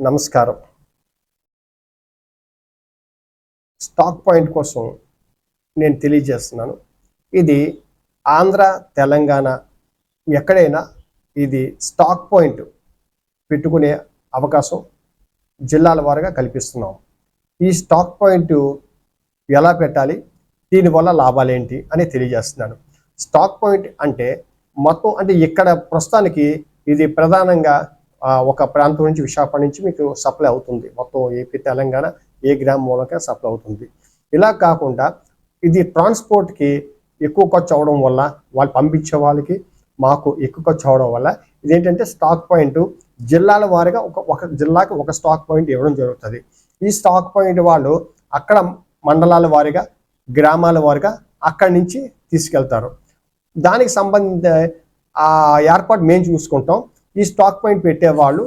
నమస్కారం. Stock point కోసం నేను తెలియజేస్తున్నాను. ఇది ఆంధ్ర తెలంగాణ ఎక్కడైనా ఇది స్టాక్ పాయింట్ పెట్టుకునే అవకాశం జిల్లాల వారుగా కల్పిస్తున్నాం. ఈ స్టాక్ పాయింట్ ఎలా పెట్టాలి? దీనివల్ల లాభాలు ఏంటి? అని తెలియజేస్తున్నాను. స్టాక్ పాయింట్ అంటే మొత్తం అంటే ఇక్కడ ప్రస్తుతానికి ఇది ప్రధానంగా ఒక ప్రాంతం నుంచి విశాఖపట్నం నుంచి మీకు సప్లై అవుతుంది. మొత్తం ఏపీ తెలంగాణ ఏ గ్రామం మూలంగా సప్లై అవుతుంది. ఇలా కాకుండా ఇది ట్రాన్స్పోర్ట్కి ఎక్కువ ఖర్చు అవడం వల్ల వాళ్ళు పంపించే వాళ్ళకి మాకు ఎక్కువ ఖర్చు అవడం వల్ల ఇదేంటంటే స్టాక్ పాయింట్ జిల్లాల వారీగా ఒక ఒక జిల్లాకి ఒక స్టాక్ పాయింట్ ఇవ్వడం జరుగుతుంది. ఈ స్టాక్ పాయింట్ వాళ్ళు అక్కడ మండలాల వారీగా గ్రామాల వారీగా అక్కడి నుంచి తీసుకెళ్తారు. దానికి సంబంధించిన ఆ ఏర్పాటు మేము చూసుకుంటాం. ఈ స్టాక్ పాయింట్ పెట్టేవాళ్ళు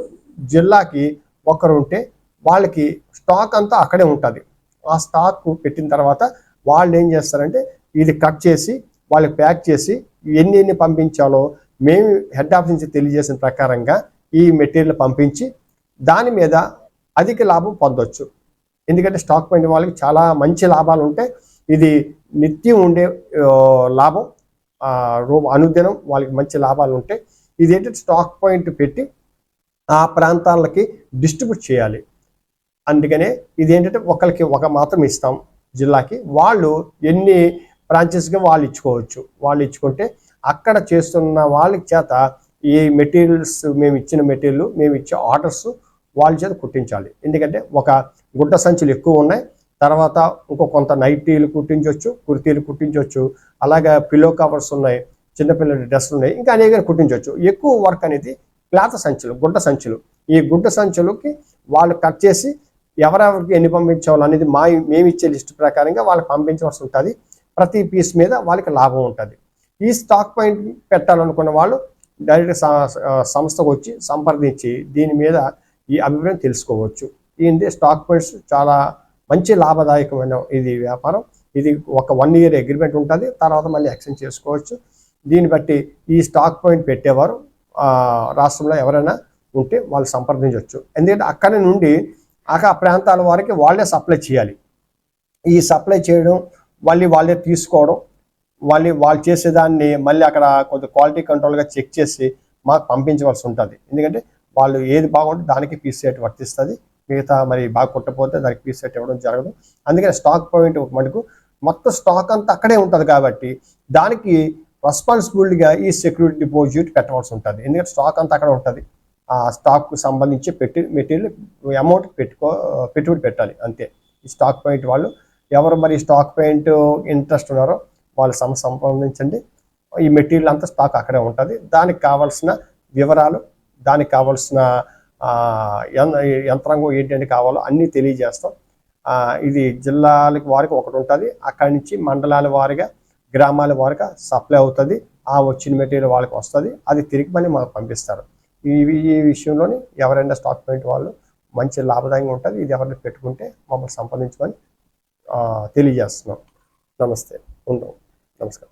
జిల్లాకి ఒకరు ఉంటే వాళ్ళకి స్టాక్ అంతా అక్కడే ఉంటుంది. ఆ స్టాక్ పెట్టిన తర్వాత వాళ్ళు ఏం చేస్తారంటే ఇది కట్ చేసి వాళ్ళకి ప్యాక్ చేసి ఎన్ని ఎన్ని పంపించాలో మేము హెడ్ ఆఫీస్ నుంచి తెలియజేసిన ప్రకారంగా ఈ మెటీరియల్ పంపించి దాని మీద అధిక లాభం పొందొచ్చు. ఎందుకంటే స్టాక్ పాయింట్ వాళ్ళకి చాలా మంచి లాభాలు ఉంటాయి ఇది నిత్యం ఉండే లాభం రూ అనుదినం వాళ్ళకి మంచి లాభాలు ఉంటాయి ఇదేంటంటే స్టాక్ పాయింట్ పెట్టి ఆ ప్రాంతాలకి డిస్ట్రిబ్యూట్ చేయాలి. అందుకనే ఇది ఏంటంటే ఒకరికి ఒక మాత్రం ఇస్తాం జిల్లాకి. వాళ్ళు ఎన్ని బ్రాంచెస్గా వాళ్ళు ఇచ్చుకోవచ్చు. వాళ్ళు ఇచ్చుకుంటే అక్కడ చేస్తున్న వాళ్ళకి చేత ఈ మెటీరియల్స్ మేము ఇచ్చిన మెటీరియల్ మేము ఇచ్చే ఆర్డర్స్ వాళ్ళ చేత కుట్టించాలి. ఎందుకంటే ఒక గుడ్డ సంచులు ఎక్కువ ఉన్నాయి. తర్వాత ఇంకో కొంత నైటీలు కుట్టించవచ్చు కుర్తీలు కుట్టించవచ్చు అలాగే పిల్లో కవర్స్ ఉన్నాయి. చిన్నపిల్లల డ్రెస్సులు ఉన్నాయి. ఇంకా అనేక కుట్టించవచ్చు. ఎక్కువ వర్క్ అనేది క్లాత్ సంచులు గుడ్డ సంచులు. ఈ గుడ్డ సంచులకి వాళ్ళు కట్ చేసి ఎవరెవరికి ఎన్ని పంపించాలో అనేది మా మేము ఇచ్చే లిస్ట్ ప్రకారంగా వాళ్ళకి పంపించవలసి ఉంటుంది. ప్రతి పీస్ మీద వాళ్ళకి లాభం ఉంటుంది. ఈ స్టాక్ పాయింట్ పెట్టాలనుకున్న వాళ్ళు డైరెక్ట్ సంస్థకు వచ్చి సంప్రదించి దీని మీద ఈ అభిప్రాయం తెలుసుకోవచ్చు. ఇది స్టాక్ పాయింట్స్ చాలా మంచి లాభదాయకమైన ఇది వ్యాపారం. ఇది ఒక వన్ ఇయర్ అగ్రిమెంట్ ఉంటుంది. తర్వాత మళ్ళీ ఎక్స్చేంజ్ చేసుకోవచ్చు. దీన్ని బట్టి ఈ స్టాక్ పాయింట్ పెట్టేవారు రాష్ట్రంలో ఎవరైనా ఉంటే వాళ్ళు సంప్రదించవచ్చు ఎందుకంటే అక్కడి నుండి ఆ ప్రాంతాల వారికి వాళ్ళే సప్లై చేయాలి. ఈ సప్లై చేయడం మళ్ళీ వాళ్ళే తీసుకోవడం మళ్ళీ వాళ్ళు చేసేదాన్ని మళ్ళీ అక్కడ కొంత క్వాలిటీ కంట్రోల్గా చెక్ చేసి మాకు పంపించవలసి ఉంటుంది. ఎందుకంటే వాళ్ళు ఏది బాగుంటే దానికి పీస్ రేట్ వర్తిస్తుంది. మిగతా మరి బాగా కుట్టపోతే దానికి పీస్ రేట్ ఇవ్వడం జరగదు. అందుకని స్టాక్ పాయింట్ ఒక మటుకు మొత్తం స్టాక్ అంతా అక్కడే ఉంటుంది కాబట్టి దానికి రెస్పాన్సిబిలిటీగా ఈ సెక్యూరిటీ డిపాజిట్ పెట్టవలసి ఉంటుంది. ఎందుకంటే స్టాక్ అంతా అక్కడ ఉంటుంది. ఆ స్టాక్కు సంబంధించి పెట్టి మెటీరియల్ అమౌంట్ పెట్టుకో పెట్టుబడి పెట్టాలి. అంతే. ఈ స్టాక్ పాయింట్ వాళ్ళు ఎవరు మరి స్టాక్ పాయింట్ ఇంట్రెస్ట్ ఉన్నారో వాళ్ళు సమ సంప్రదించండి ఈ మెటీరియల్ అంతా స్టాక్ అక్కడే ఉంటుంది. దానికి కావాల్సిన వివరాలు దానికి కావాల్సిన యంత్రాంగం ఏంటంటే కావాలో అన్నీ తెలియజేస్తాం. ఇది జిల్లాలకు వారికి ఒకటి ఉంటుంది. అక్కడి నుంచి మండలాల వారిగా గ్రామాల వరకు సప్లై అవుతుంది ఆ వచ్చిన మెటీరియల్ వాళ్ళకి వస్తుంది అది తిరిగి మళ్ళీ మాకు పంపిస్తారు. ఈ ఈ విషయంలోని ఎవరైనా స్టాక్ పాయింట్ వాళ్ళు మంచి లాభదాయంగా ఉంటుంది ఇది ఎవరైనా పెట్టుకుంటే మమ్మల్ని సంప్రదించమని తెలియజేస్తున్నాం. నమస్తే. ఉంటాం నమస్కారం.